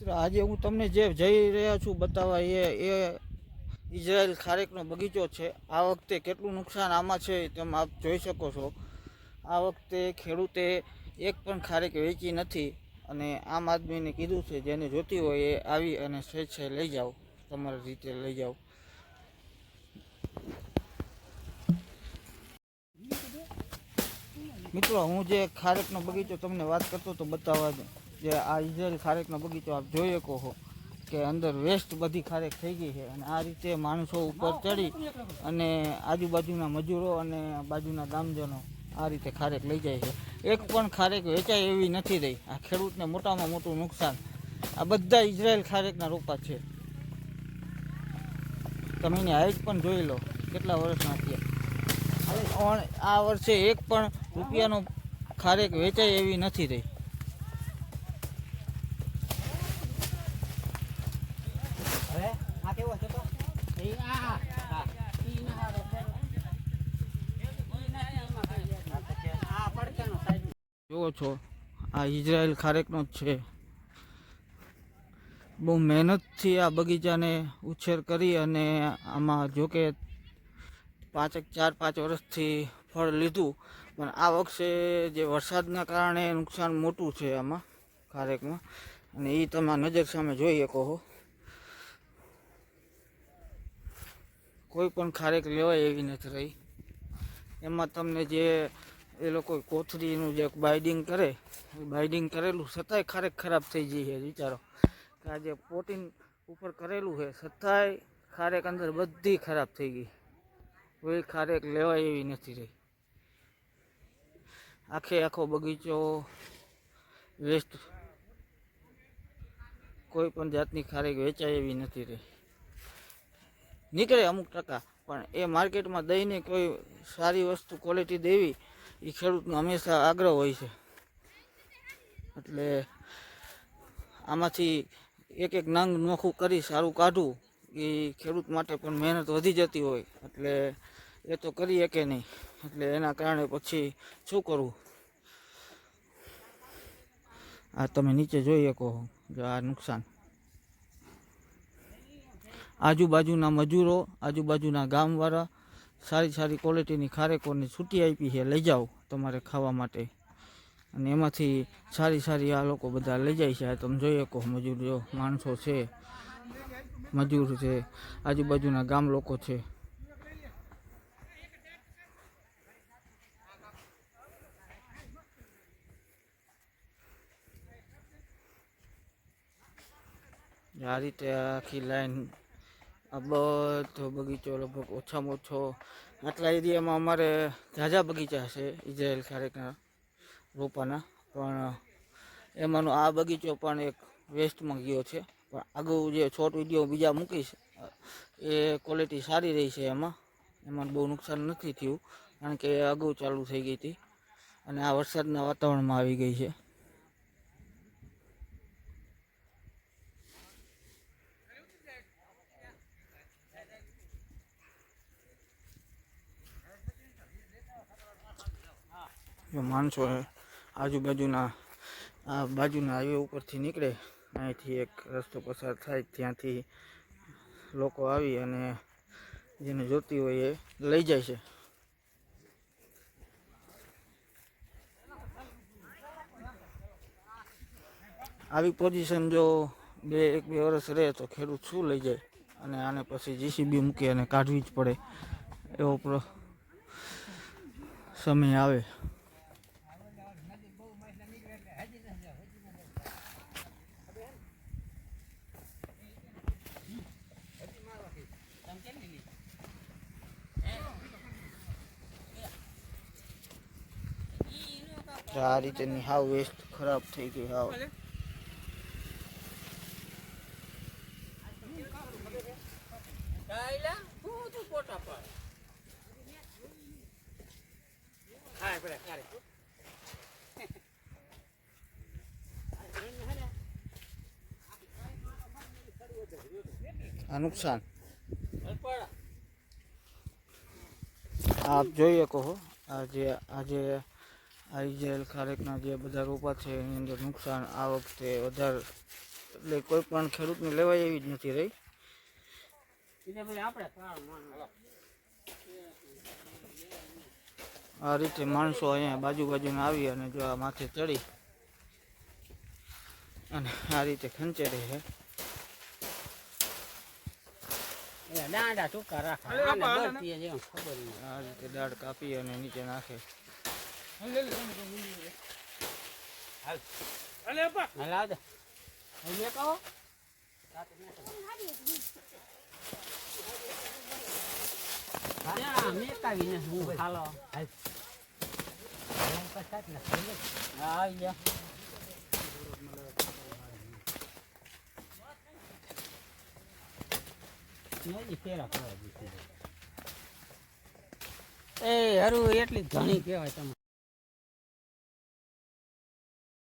આજે હું તમને જે જઈ રહ્યા છું બતાવવા એ એ ઇઝરાયલ ખારેકનો બગીચો છે. આ વખતે કેટલું નુકસાન આમાં છે તમે આપ જોઈ શકો છો. આ વખતે ખેડૂતે એક પણ ખારેક વેચી નથી અને આમ આદમીને કીધું છે જેને જોતી હોય એ આવી અને સ્વેચ્છાએ લઈ જાઓ. તમારી રીતે લઈ જાઓ. મિત્રો, હું જે ખારેકનો બગીચો તમને વાત કરતો તો બતાવવા દઉં. જે આ ઇઝરાયલ ખારેકનો બગીચો આપ જોઈ શકો છો કે અંદર વેસ્ટ બધી ખારેક થઈ ગઈ છે અને આ રીતે માણસો ઉપર ચડી અને આજુબાજુના મજૂરો અને બાજુના ગામજનો આ રીતે ખારેક લઈ જાય છે. એક પણ ખારેક વેચાય એવી નથી રહી. આ ખેડૂતને મોટામાં મોટું નુકસાન. આ બધા ઇઝરાયલ ખારેકના રોપા છે. તમે એની હાઈટ પણ જોઈ લો, કેટલા વર્ષના થયા. પણ આ વર્ષે એક પણ રૂપિયાનો ખારેક વેચાય એવી નથી રહી હવે આ કેવો જુઓ છો, આ ઇઝરાયલ ખારેકનો જ છે. બહુ મહેનતથી આ બગીચાને ઉછેર કરી અને આમાં જોકે પાંચેક, ચાર, પાંચ વર્ષથી ફળ લીધું, પણ આ વખતે જે વરસાદના કારણે નુકસાન મોટું છે આમાં, ખારેકમાં. અને એ તમે નજર સામે જોઈ શકો છો કોઈ પણ ખારેક લેવાય એવી નથી રહી. એમાં તમને જે એ લોકો કોથળીનું જે બાઇડિંગ કરે, એ બાઇડિંગ કરેલું છતાંય ખારેક ખરાબ થઈ ગઈ છે, વિચારો. કે આ જે પોટીન ઉપર કરેલું છે, છતાંય ખારેક અંદર બધી ખરાબ થઈ ગઈ. કોઈ ખારેક લેવાય એવી નથી રહી. આખે આખો બગીચો વેસ્ટ, કોઈ પણ જાતની ખારેક વેચાય એવી નથી રહી. નીકળે અમુક ટકા. પણ એ માર્કેટમાં દઈને કોઈ સારી વસ્તુ ક્વોલિટી દેવી એ ખેડૂતનો હંમેશા આગ્રહ હોય છે. એટલે આમાંથી એક એક નંગ નોખું કરી સારું કાઢવું એ ખેડૂત માટે પણ મહેનત વધી જતી હોય. એટલે એ તો કરી શકે નહીં. એટલે એના કારણે પછી શું કરવું આ તમે નીચે જોઈ શકો જો આ નુકસાન. આજુબાજુના મજૂરો, આજુબાજુના ગામવાળા, સારી સારી ક્વોલિટીની ખારેકોરની છૂટી આપી છે, લઈ જાઓ તમારે ખાવા માટે. અને એમાંથી સારી સારી આ લોકો બધા લઈ જાય છે. આ તમે જોઈએ કહો મજૂર જો, માણસો છે, મજૂર છે, આજુબાજુના ગામ લોકો છે. આ રીતે આખી લાઈન આ બધો બગીચો લગભગ ઓછામાં ઓછો, આટલા એરિયામાં અમારે ઝાઝા બગીચા છે ઇઝરાયલ ખારેકના રોપાના. પણ એમાંનો આ બગીચો પણ એક વેસ્ટમાં ગયો છે. પણ આગળ જે શોર્ટ વીડિયો બીજા મૂકીશ એ ક્વોલિટી સારી રહી છે એમાં. એમાં બહુ નુકસાન નથી થયું, કારણ કે અગાઉ ચાલુ થઈ ગઈ હતી. અને આ વરસાદના વાતાવરણમાં આવી ગઈ છે. જો માણસો આજુબાજુના, આ બાજુના હાઈવે ઉપરથી નીકળે, અહીંથી એક રસ્તો પસાર થાય, ત્યાંથી લોકો આવી અને જેને જોતી હોય એ લઈ જાય છે. આવી પોઝિશન જો બે, એક, બે વર્ષ રહે તો ખેડૂત શું લઈ જાય? અને આને પછી જીસીબી મૂકી અને કાઢવી જ પડે. એવો સમય આવે. આ રીતેની હાવ વેસ્ટ ખરાબ થઈ ગઈ હાવ. કાયલા? હું તું પોટા પર. હા પડે કારે આ નુકસાન. પડ આપ જોઈ શકો છો આ જે આજે આ ઇઝરાયલ ખારેકના જે બધા રોપા છે એની અંદર નુકસાન આ વખતે વધારે એટલે કોઈ પણ ખેડૂતને લેવાય એવી જ નથી રહી. આ રીતે માણસો અહીંયા બાજુ બાજુને આવી અને જો આ માથે ચડી અને આ રીતે ખંચેરે છે. એટલે દાંડા ટૂંકા રાખે. આ રીતે દાળ કાપી અને નીચે નાખે. હાલ આવજો અહીં કહો હા મેકાવીને હું હાલો હાલ હા દીધી એ હરું એટલી ઘણી કહેવાય તમે